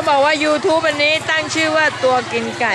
ต้อบอกว่า YouTube อันนี้ตั้งชื่อว่าตัวกินไก่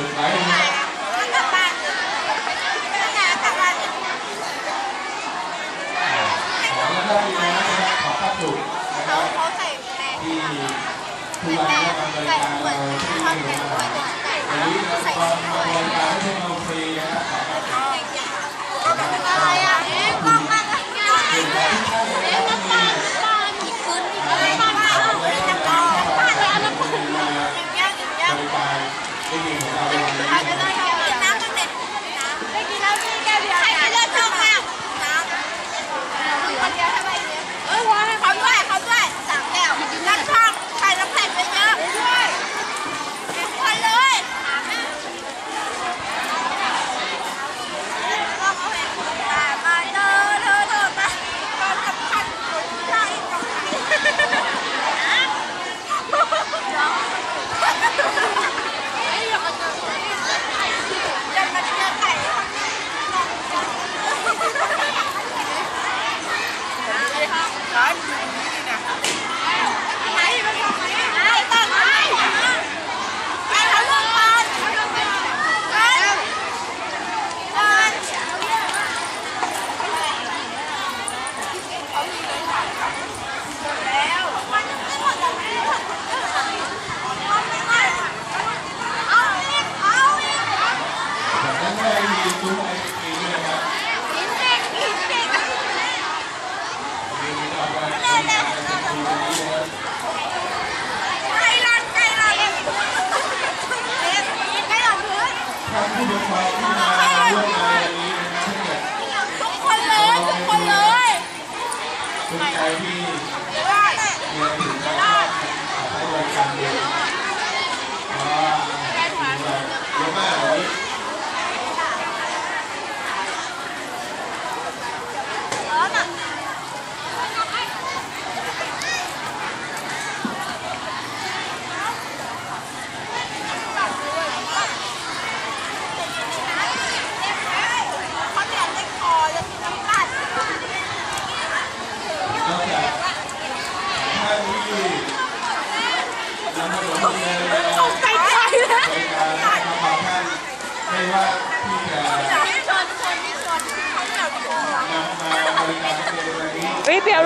ถูกไหมขอแล้วได้นะขอข้าจุกนะครับที่ทุกวันนี้ทำรายการเราที่นี่นะครับวันนี้เราทำรายการใส่เราฟรี ลูกไอศกรีมด้วยนะครับดูไม่ออกว่าใครจะเป็นคนดีนะครับท่านผู้ปกครองที่มาร่วมงานวันนี้นะครับถ้าเกิดสนใจที่ ว่าที่จะมาบริกานักเรียนในวันนี้ เฮ้ยเปียว